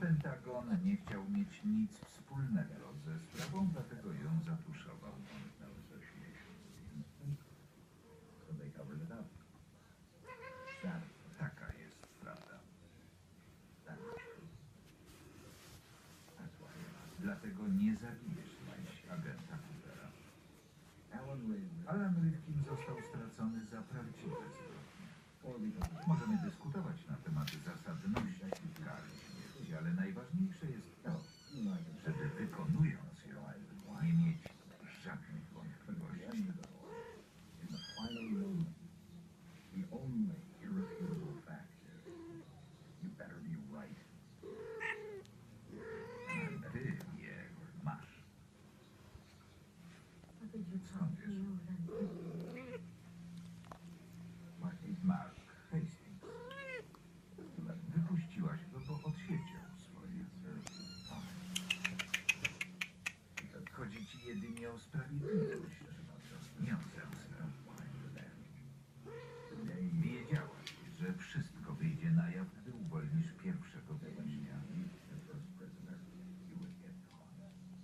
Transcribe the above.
Pentagon nie chciał mieć nic wspólnego ze sprawą, dlatego ją zatuszował. Taka jest prawda. Dlatego nie zabijesz agenta ale najważniejsze jest to, żeby wykonując ją, nie mieć żadnych wątpliwości. The only irrefutable fact is, you better be right. Ty je masz. Skąd wiesz? jedynie o sprawiedliwość. Nie o zemstę. Wiedziałaś, że wszystko wyjdzie na jaw, gdy uwolnisz pierwszego